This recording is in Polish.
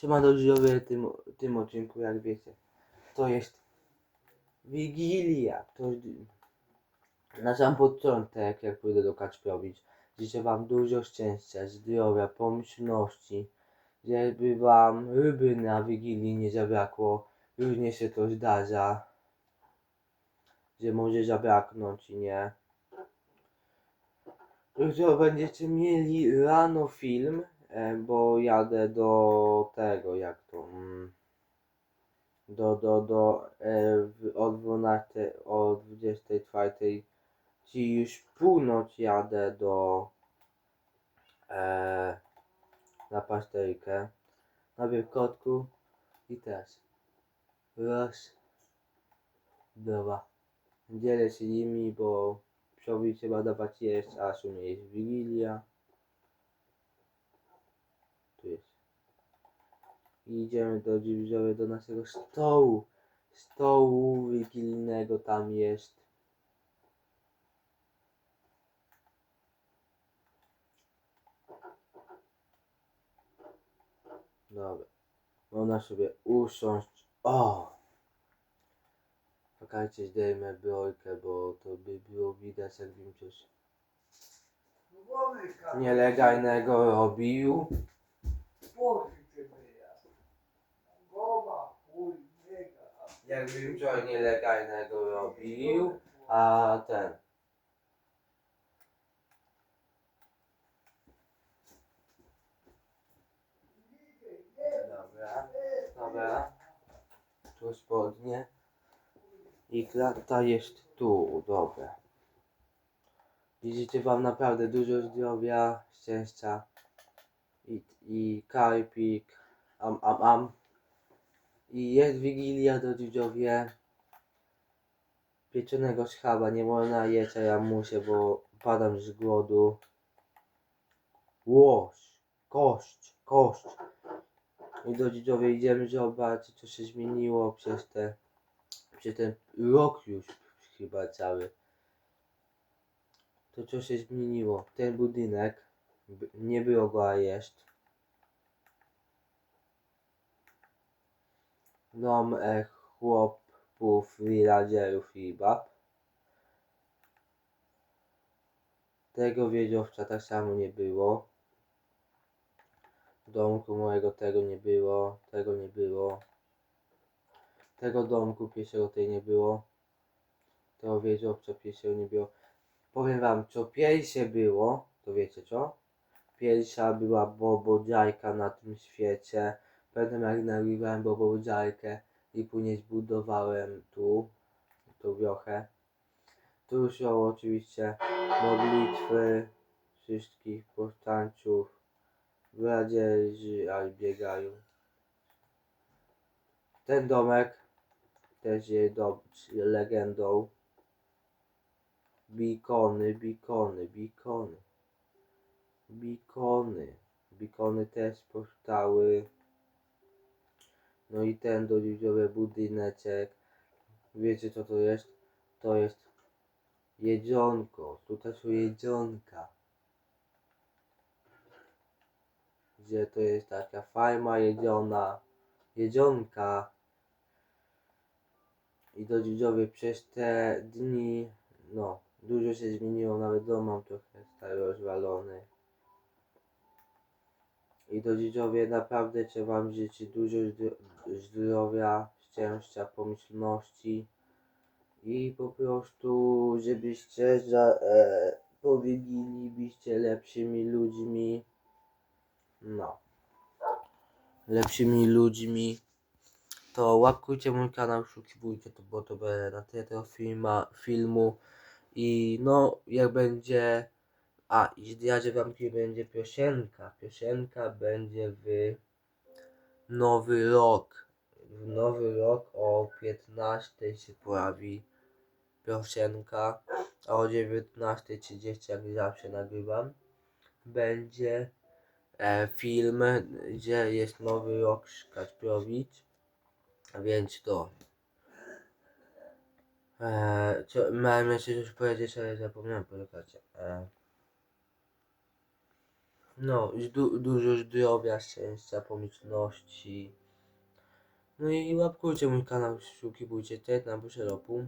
Siema do życiowy tym, tym odcinku, jak wiecie. To jest Wigilia. To. Na sam początek, jak pójdę do Kaczpiowic, życzę wam dużo szczęścia, zdrowia, pomyślności, żeby wam ryby na Wigilii nie zabrakło. Różnie się to zdarza, że może zabraknąć i nie. Jutro będziecie mieli rano film, e, bo jadę do tego, jak to, mm, do, do, do, e, o 12, o 24, czyli już północ jadę do, e, na pasterkę, najpierw kotku i teraz raz, dwa, dzielę się nimi, bo psiowi trzeba dawać jeść, a u mnie jest Wigilia. Tu jest. I idziemy do widzowie do naszego stołu. Stołu wigilijnego tam jest. Dobra. Można sobie usiąść. O! Czekajcie, zdejmę brojkę, bo to by było widać, jakbym coś nielegalnego robił. Jakbym coś nielegalnego robił, a ten. Dobra, dobra. Tu spodnie. I klata jest tu, dobra. Widzicie wam naprawdę dużo zdrowia, szczęścia i, i karpik, am, am, am. I jest Wigilia do widzowie. Pieczonego schaba nie można jeść, a ja muszę, bo padam z głodu. Łoś, kość, kość. I do widzowie idziemy zobaczyć, co się zmieniło przez te, przez ten rok już chyba cały. To co się zmieniło? Ten budynek, nie było go, a jest. Dom e, chłopów, villagerów i bab. Tego wiedziowca tak samo nie było. Domku mojego tego nie było, tego nie było. Tego domku pierwszego tej nie było. Tego wiedziowca pierwszego nie było. Powiem wam, co pierwsze było, to wiecie co? Pierwsza była bobodziajka na tym świecie. Pamiętam jak nagrywałem bobodziajkę i później zbudowałem tu, tą wiochę. Tu są oczywiście modlitwy wszystkich powstańców. Wradzieży, ale biegają. Ten domek też jest do, legendą. Bikony, bikony, bikony. Bikony. Bikony też powstały. No i ten doliwiowy budyneczek. Wiecie co to jest? To jest jedzonko. Tutaj są jedzonka. Gdzie to jest taka farma jedziona. Jedzonka. I do widzowie przez te dni, no, dużo się zmieniło, nawet dom mam trochę stary rozwalony. I do widzowie naprawdę trzeba wam życzyć dużo zdro- zdrowia, szczęścia, pomyślności. I po prostu, żebyście za, e, po Wigilii byście lepszymi ludźmi, no, lepszymi ludźmi to łapkujcie mój kanał, szukiwujcie to, bo to będzie na tyle tego filma, filmu. I no, jak będzie, a i zdradzę wam, kiedy będzie piosenka, piosenka będzie w nowy rok, w nowy rok o 15 się pojawi piosenka, a o 19.30 jak zawsze nagrywam, będzie e, film, gdzie jest nowy rok Kacprowicz. Więc to. Eee, co, miałem jeszcze coś powiedzieć, ale zapomniałem, poczekajcie. Eee. No, i du- dużo zdrowia, szczęścia, pomyślności. No i łapkujcie mój kanał, subskrybujcie ten na roku.